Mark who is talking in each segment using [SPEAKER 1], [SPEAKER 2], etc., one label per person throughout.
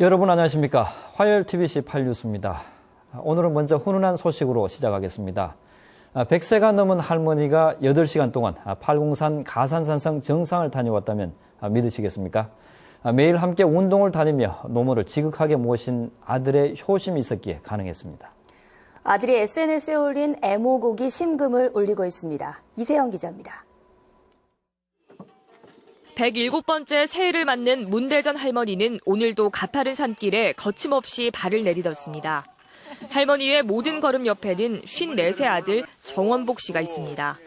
[SPEAKER 1] 여러분 안녕하십니까. 화요일 TBC 8뉴스입니다. 오늘은 먼저 훈훈한 소식으로 시작하겠습니다. 100세가 넘은 할머니가 8시간 동안 팔공산 가산산성 정상을 다녀왔다면 믿으시겠습니까? 매일 함께 운동을 다니며 노모를 지극하게 모신 아들의 효심이 있었기에 가능했습니다.
[SPEAKER 2] 아들이 SNS에 올린 애모곡이 심금을 울리고 있습니다. 이세영 기자입니다.
[SPEAKER 3] 107번째 새해를 맞는 문대전 할머니는 오늘도 가파른 산길에 거침없이 발을 내딛었습니다. 할머니의 모든 걸음 옆에는 54세 아들 정원복 씨가 있습니다.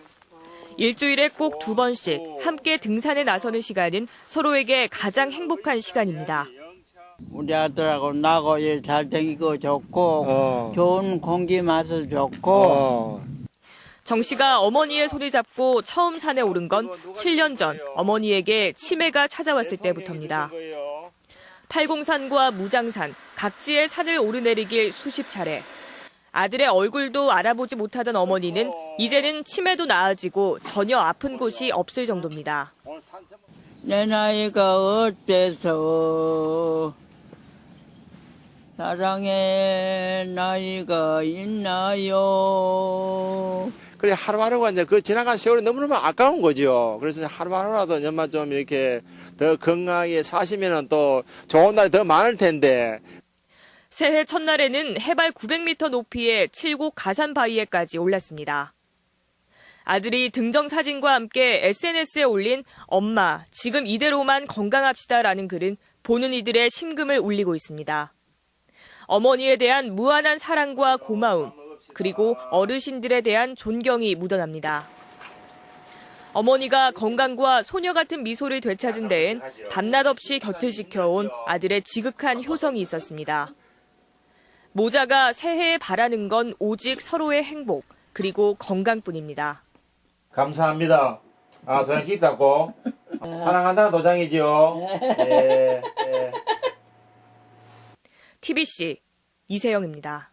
[SPEAKER 3] 일주일에 꼭 두 번씩 함께 등산에 나서는 시간은 서로에게 가장 행복한 시간입니다.
[SPEAKER 4] 우리 아들하고 나고 일잘 되고 좋고
[SPEAKER 5] 어.
[SPEAKER 4] 좋은 공기 맛을 좋고
[SPEAKER 5] 어.
[SPEAKER 3] 정 씨가 어머니의 손을 잡고 처음 산에 오른 건 7년 전 어머니에게 치매가 찾아왔을 때부터입니다. 팔공산과 무장산, 각지의 산을 오르내리길 수십 차례. 아들의 얼굴도 알아보지 못하던 어머니는 이제는 치매도 나아지고 전혀 아픈 곳이 없을 정도입니다.
[SPEAKER 4] 내 나이가 어때서 사랑의 나이가 있나요?
[SPEAKER 5] 그래 하루하루가 이제 그 지나간 세월이 너무너무 아까운 거죠. 그래서 하루하루라도 연말 좀 이렇게 더 건강하게 사시면은 또 좋은 날이 더 많을 텐데
[SPEAKER 3] 새해 첫날에는 해발 900m 높이의 칠곡 가산 바위에까지 올랐습니다. 아들이 등정 사진과 함께 SNS에 올린 엄마, 지금 이대로만 건강합시다라는 글은 보는 이들의 심금을 울리고 있습니다. 어머니에 대한 무한한 사랑과 고마움, 그리고 어르신들에 대한 존경이 묻어납니다. 어머니가 건강과 소녀 같은 미소를 되찾은 데엔 밤낮 없이 곁을 지켜온 아들의 지극한 효성이 있었습니다. 모자가 새해에 바라는 건 오직 서로의 행복, 그리고 건강뿐입니다.
[SPEAKER 5] 감사합니다. 아 도장 찍다고 사랑한다는 도장이죠. 예, 예.
[SPEAKER 3] TBC 이세영입니다.